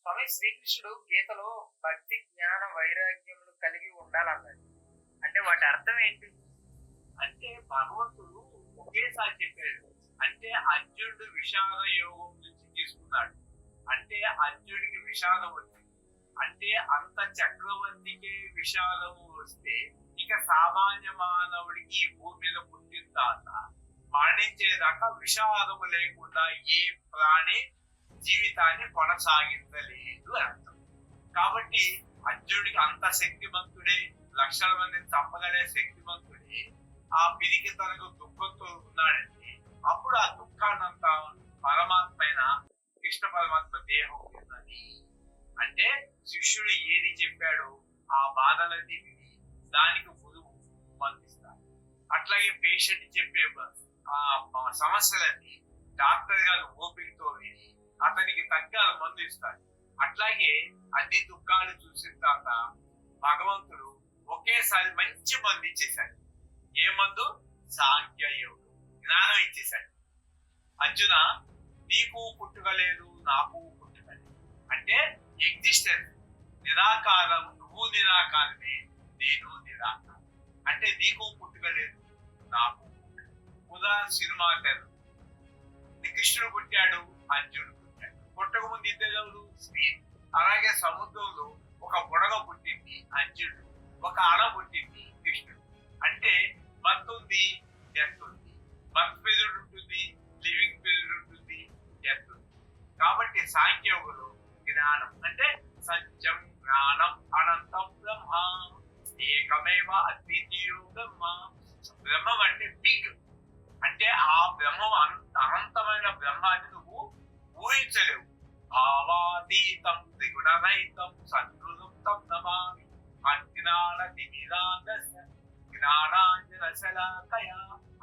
స్వామి శ్రీకృష్ణుడు గీతలో భక్తి జ్ఞాన వైరాగ్యములు కలిగి ఉండాలన్నాడు. అంటే వాటి అర్థం ఏంటి? అంటే భగవంతుడు ఒకేసారి చెప్పాడు. అంటే అర్జునుడు విషాద యోగం నుంచి తీసుకున్నాడు. అంటే అర్జునుడికి విషాదం వచ్చింది. అంటే అంత చక్రవర్తికి విషాదము వస్తే ఇక సామాన్య మానవుడికి ఈ భూమి మీద పుట్టిన తర్వాత మరణించేదాకా విషాదము లేకుండా ఏ ప్రాణి జీవితాన్ని కొనసాగించలేదు అర్థం. కాబట్టి అర్జునుడికి అంత శక్తిమంతుడే లక్షల మందిని చంపగలే శక్తిమంతుడే ఆ పిరికి తనకు దుఃఖంతో ఉన్నాడంటే అప్పుడు ఆ దుఃఖాన్నంతా పరమాత్మైన? కృష్ణ పరమాత్మ దేహం ఉన్నది. అంటే శిష్యుడు ఏది చెప్పాడో ఆ బాధలన్నీ విని దానికి ముదుగు పంపిస్తారు అట్లాగే పేషెంట్ చెప్పే ఆ సమస్యలన్నీ డాక్టర్ గారు ఓపికతో విని అతనికి తగ్గ మందు ఇస్తాడు. అట్లాగే అన్ని దుఃఖాలు చూసిన తర్వాత భగవంతుడు ఒకేసారి మంచి మందు ఇచ్చేశాడు. ఏ మందు? సాంఖ్య యోగం జ్ఞానం ఇచ్చేశాడు. అర్జున నీకు పుట్టుక లేదు నాకు పుట్టుక లేదు. అంటే ఎగ్జిస్టెన్స్ నిరాకారం నువ్వు నిరాకారమే నేను నిరాకారం. అంటే నీకు పుట్టుక లేదు నాకు ఉదాహరణ సినిమా తెలు కృష్ణుడు పుట్టాడు అర్జునుడు. పుట్టక ముందు ఇద్దరు స్త్రీ అలాగే సముద్రంలో ఒక బుడగ పుట్టింది అర్జునుడు ఒక అల పుట్టింది కృష్ణుడు. అంటే మత్ ఉంది డెత్ ఉంది మత్ పీరియడ్ ఉంటుంది లివింగ్ పీరియడ్ ఉంటుంది డెత్ ఉంది కాబట్టి సాంఖ్యోగులు జ్ఞానం. అంటే సత్యం జ్ఞానం అనంతం బ్రహ్మ. ఏకమేవ అద్వితీయ బ్రహ్మ బ్రహ్మం జ్ఞానాంజన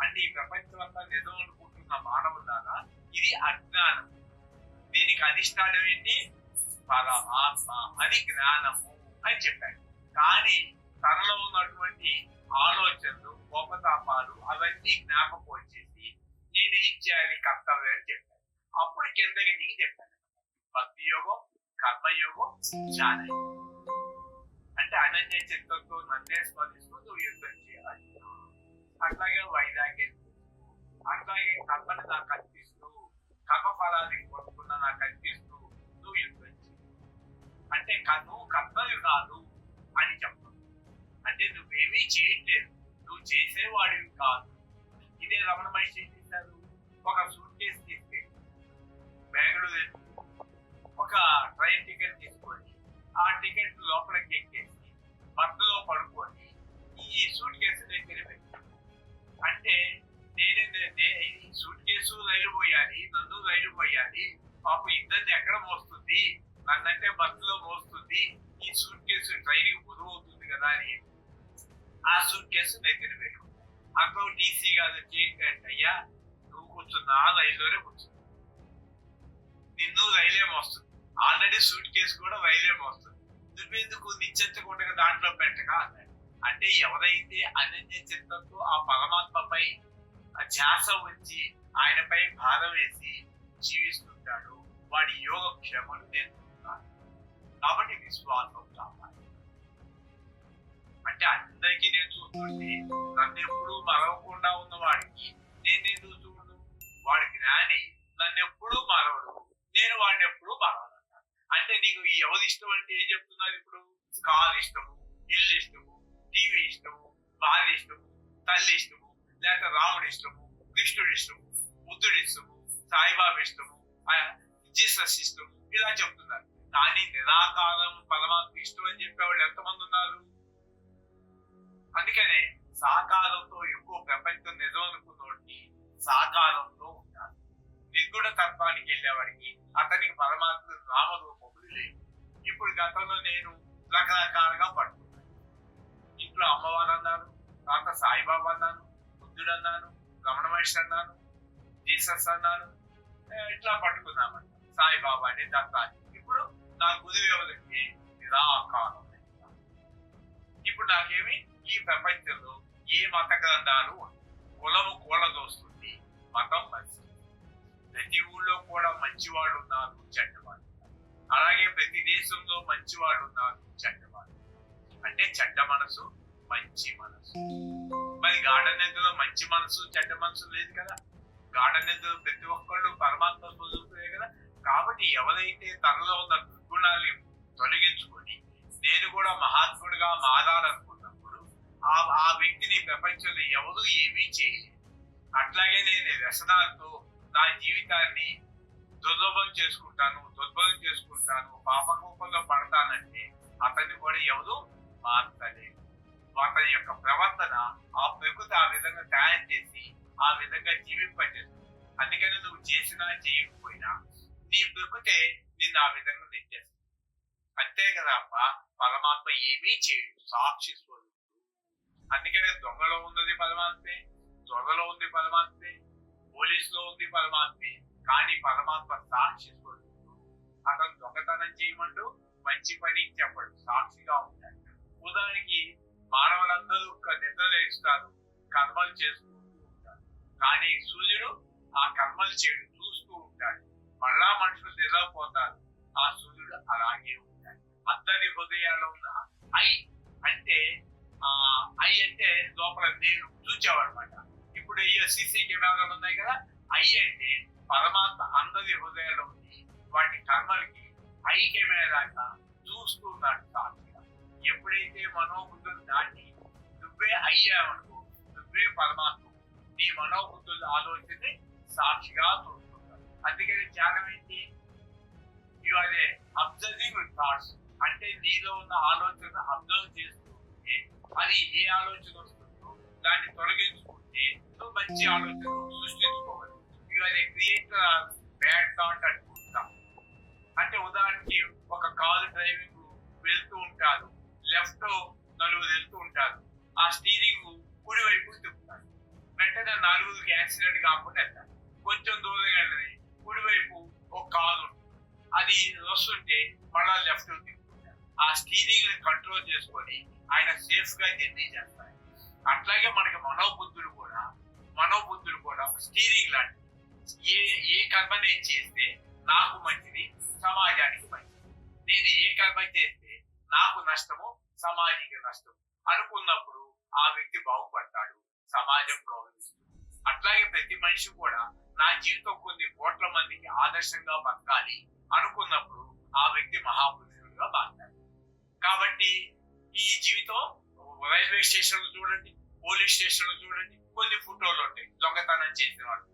అంటే ఈ ప్రపంచం అంతా నిజం అనుకుంటున్న మానవులాగా ఇది అజ్ఞానం. దీనికి అధిష్టానం ఏంటి? పరమాత్మ. అది జ్ఞానము అని చెప్పాడు. కానీ తనలో ఉన్నటువంటి ఆలోచనలు కోపతాపాలు అవన్నీ జ్ఞాపకం వచ్చేసి నేనేం చేయాలి? కర్తవ్యం అని చెప్పాను అప్పుడు కిందకి దిగి చెప్పాను భక్తి యోగం కర్మయోగం జ్ఞాన అంటే అనన్య చిత్తంతో నన్నే స్మరిస్తూ నువ్వు యుద్ధం చేయాలి అట్లాగే వైజాగ్ అట్లాగే కర్మని నాకు కనిపిస్తూ కర్మ ఫలాన్ని కొనుక్కున్న నాకు కనిపిస్తూ నువ్వు ఎందుకు అంటే కను నువ్వు కర్తవ్యం కాదు అని చెప్పు అంటే నువ్వేమీ చేయట్లేదు. నువ్వు చేసేవాడివి కాదు. ఇదే రమణ మహర్షి ఏం చేశారు? ఒక సూట్ కేసు తీసుకెళ్ళి బెంగళూరు వెళ్ళి ఒక ట్రైన్ టికెట్ తీసుకొని ఆ టికెట్ లోపలికి ఎక్కేసి బస్సులో పడుకొని ఈ సూట్ కేసు అంటే నేనే ఈ సూట్ కేసు రైలు పోయాలి నన్ను రైలు పోయాలి పాప ఇద్దరిని ఎక్కడ మోస్తుంది నన్నంటే బస్సులో మోస్తుంది ఈ సూట్ కేసు ట్రైన్కి బరువు అవుతుంది కదా అని ఆ సూట్ కేసు దగ్గర పెట్టుకున్నాను అంకో డీసీ గారు వచ్చి అయ్యా నువ్వు కూర్చున్నా రైల్లోనే కూర్చున్నా నిన్ను రైలే మోస్తుంది. ఆల్రెడీ సూట్ కేసు కూడా రైలే మోస్తుంది. నువ్వెందుకు నిశ్చింతకుండా దాంట్లో పెట్టగా అన్నాడు. అంటే ఎవరైతే అనన్య చిత్తంతో ఆ పరమాత్మపై ఆ ధ్యాస వచ్చి ఆయనపై భారం వేసి జీవిస్తుంటాడు వాడి యోగక్షేమలు నేర్చుకుంటాడు కాబట్టి విశ్వాసం కావాలి. అంటే అందరికీ నేను చూస్తుంటే నన్ను ఎప్పుడు మరవకుండా ఉన్న వాడికి నేను ఎందుకు చూడు వాడి జ్ఞాని నన్ను ఎప్పుడూ మరవడు. నేను వాడిని ఎప్పుడూ మరవను అంటే నీకు ఎవరి ఇష్టం అంటే ఏం చెప్తున్నారు ఇప్పుడు? కార్ ఇష్టము ఇల్లు ఇష్టము టీవీ ఇష్టము భార్య ఇష్టము తల్లి ఇష్టము లేక రాముడి ఇష్టము కృష్ణుడి ఇష్టము బుద్ధుడి ఇష్టము సాయిబాబు ఇష్టము జీసస్ ఇష్టము ఇలా చెప్తున్నారు. కానీ నిరాకారం పరమాత్మ ఇష్టం అని చెప్పేవాళ్ళు ఎంతమంది ఉన్నారు? అందుకనే సాకారంతో ఎక్కువ ప్రపంచం నిజం అనుకున్నోడికి సాకారంతో ఉంటారు నిర్గుణ తత్వానికి వెళ్ళేవాడికి అతనికి పరమాత్మ నామరూపములు లేవు. ఇప్పుడు గతంలో నేను రకరకాలుగా పట్టుకున్నాను బుద్ధుడు అన్నాను రమణ మహర్షి అన్నాను జీసస్ అన్నాను ఇట్లా పట్టుకున్నామంట. సాయిబాబా అని దత్తాన్ని ఇప్పుడు నా గురువు ఎవరికి నిరాకారం ఇప్పుడు నాకేమి? ఈ ప్రపంచంలో ఏ మత గ్రంథాలు కులము కూలదోస్తుంది మతం మంచి ప్రతి ఊళ్ళో కూడా మంచి ఉన్నారు చెడ్డవాళ్ళు. అలాగే ప్రతి దేశంలో మంచివాడు ఉన్నారు చెడ్డవాడు అంటే చెడ్డ మనసు మంచి మనసు. మరి గార్డెన్ ఎందులో మంచి మనసు చెడ్డ మనసు లేదు కదా? గార్డెన్ ఎందులో ప్రతి ఒక్కళ్ళు పరమాత్మ స్వరూపులే కదా? కాబట్టి ఎవరైతే తనలో ఉన్న దుర్గుణాన్ని తొలగించుకొని నేను కూడా మహాత్ముడిగా మారాలనుకున్నప్పుడు ఆ ఆ వ్యక్తిని ప్రపంచంలో ఎవరు ఏమీ చేయలేదు. అట్లాగే నేను వ్యసనాలతో నా జీవితాన్ని దుర్లభం చేసుకుంటాను దుర్బలం చేసుకుంటాను పాపకూపంలో పడతానంటే అతన్ని కూడా ఎవరు మార్చలేదు అతని యొక్క ప్రవర్తన ఆ ప్రకృతి ఆ విధంగా తయారు చేసి ఆ విధంగా జీవింపజేస్తుంది అందుకని నువ్వు చేసినా చేయకపోయినా నీ ప్రకృతే నిన్ను ఆ విధంగా నెట్టేస్తుంది. అంతే కదా అప్ప పరమాత్మ ఏమీ చేయడు సాక్షి స్వరూపుడు. అందుకనే దొంగలో ఉన్నది పరమాత్మే దొంగలో ఉంది పరమాత్మే పోలీసులో ఉంది పరమాత్మే కానీ పరమాత్మ సాక్షి స్వరూపుడు. అతను దొంగతనం చేయమంటూ మంచి పని చెప్పడు సాక్షిగా ఉంటాడు. ఉదాహరణకి మానవులందరూ ఒక నిద్రలేస్తారు కర్మలు చేసుకుంటూ ఉంటారు. కానీ సూర్యుడు ఆ కర్మలు చేయడు చూస్తూ ఉంటాడు. మళ్ళా మనుషులు నిద్రపోతారు. ఆ సూర్యుడు అలాగే ఉంటాడు. అందరి హృదయాల్లో ఉన్న ఐ అంటే ఆ ఐ అంటే లోపల నేను చూచావన్నమాట ఇప్పుడు ఈ సీసీ కెమెరాలు ఉన్నాయి కదా ఐ అంటే పరమాత్మ అందరి హృదయాల్లో ఉంది వాటి కర్మలకి ఐ కెమెరాగా చూస్తున్నాడు సాక్షిగా ఎప్పుడైతే మనోబుద్ధులు దాటి నువ్వే అయ్యావనుకో నువ్వే పరమాత్మ నీ మనోబుద్ధులు ఆలోచన సాక్షిగా చూస్తున్నాడు అందుకని ధ్యానం ఏంటి you are a observing thoughts అంటే నీలో ఉన్న ఆలోచన అబ్జర్వ్ చేస్తూ ఉంటే అది ఏ ఆలోచన వస్తుందో దాన్ని తొలగించుకుంటే నువ్వు మంచి ఆలోచన సృష్టించుకోవాలి. You are a creator bad thought అనుకుంటా అంటే ఉదాహరణకి యాక్సిడెంట్ కాకుండా వెళ్తారు కొంచెం దూరం వెళ్ళని కుడివైపు ఒక కాలు అది వస్తుంటే మళ్ళా లెఫ్ట్ తిప్పుకుంటారు ఆ స్టీరింగ్ని కంట్రోల్ చేసుకొని ఆయన సేఫ్గా జర్నీ చేస్తారు అట్లాగే మనకి మనోబుద్ధులు కూడా మనోబుద్ధులు కూడా స్టీరింగ్ లాంటివి ఏ ఏ కర్మ నేను చేస్తే నాకు మంచిది సమాజానికి మంచిది. నేను ఏ కర్మ చేస్తే నాకు నష్టము సమాజానికి నష్టం అనుకున్నప్పుడు ఆ వ్యక్తి బాగుపడతాడు సమాజం గౌరవిస్తుంది. అట్లాగే ప్రతి మనిషి కూడా నా జీవితం కొన్ని కోట్ల మందికి ఆదర్శంగా బతకాలి అనుకున్నప్పుడు ఆ వ్యక్తి మహాపురుషుడుగా బాగుంటారు కాబట్టి ఈ జీవితం రైల్వే స్టేషన్లు చూడండి పోలీస్ స్టేషన్ చూడండి కొన్ని ఫోటోలు ఉంటాయి దొంగతనం చేసిన వాళ్ళు.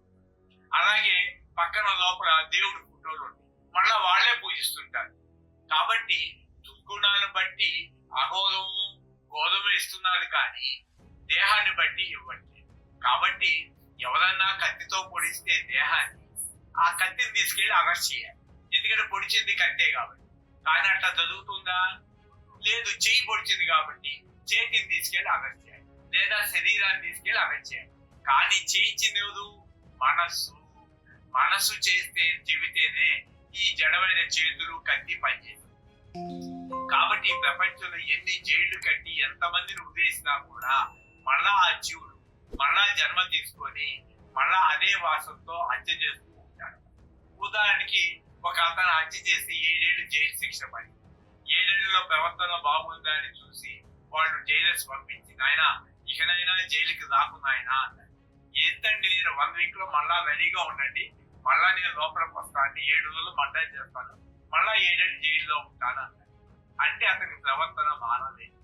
అలాగే పక్కన లోపల దేవుడి ఫోటోలు ఉంటాయి. మళ్ళా వాళ్ళే పూజిస్తుంటారు. కాబట్టి దుర్గుణాలను బట్టి అగోధము గోధుమ ఇస్తున్నారు కానీ దేహాన్ని బట్టి ఇవ్వండి కాబట్టి ఎవరన్నా కత్తితో పొడిస్తే దేహాన్ని ఆ కత్తిని తీసుకెళ్ళి అరెస్ట్ చేయాలి. ఎందుకంటే పొడిచింది కత్తే కాబట్టి. కానీ అట్లా చదువుతుందా లేదు చేయి పొడిచింది కాబట్టి చేతిని తీసుకెళ్ళి అరెస్ట్ చేయాలి. లేదా శరీరాన్ని తీసుకెళ్ళి అరెస్ట్ చేయాలి. కానీ చేయించింది ఎవరు? మనస్సు. మనస్సు చేస్తే చెబితేనే ఈ జడమైన చేతులు కత్తి పనిచేస్తుంది కాబట్టి ఈ ప్రపంచంలో ఎన్ని జైళ్ళు కట్టి ఎంతమందిని ఉదేసినా కూడా మళ్ళా ఆ జీవుడు మళ్ళా జన్మ తీసుకొని మళ్ళా అదే వాసంతో హత్య చేస్తూ ఉంటాడు. ఉదాహరణకి ఒక అతను హత్య చేసి ఏడేళ్ళు జైలు శిక్ష పడి ఏడేళ్ళలో ప్రవర్తన బాగుందా అని చూసి వాళ్ళు జైలర్స్ పంపించి నాయన ఇకనైనా జైలుకి రాకు నాయనా ఏంటండి నేను వన్ వీక్లో మళ్ళా రెడీగా ఉండండి మళ్ళా నేను లోపలికి వస్తాను ఏడు రోజులు మడ్డా చేస్తాను మళ్ళా ఏడేళ్ళు జైల్లో ఉంటాను అన్నాడు అంటే అతని ప్రవర్తన మారలేదు.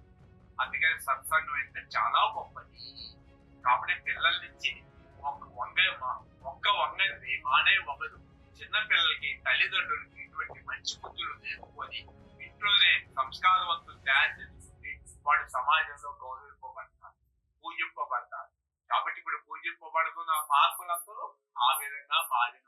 అందుకని సత్సంగం అంటే చాలా గొప్పది. కాబట్టి పిల్లల నుంచి ఒక వంగ ఒక్క వంగ మానే వంగదు. చిన్న పిల్లలకి తల్లిదండ్రులకి ఇటువంటి మంచి బుద్ధులు నేర్చుకొని ఇంట్లోనే సంస్కారవంతులు తయారు చేసుకుని వాడు సమాజంలో గౌరవింపబడతారు పూజింపబడతారు. కాబట్టి ఇప్పుడు పూజింపబడుతున్న మార్పులందరూ ఆ విధంగా మారిన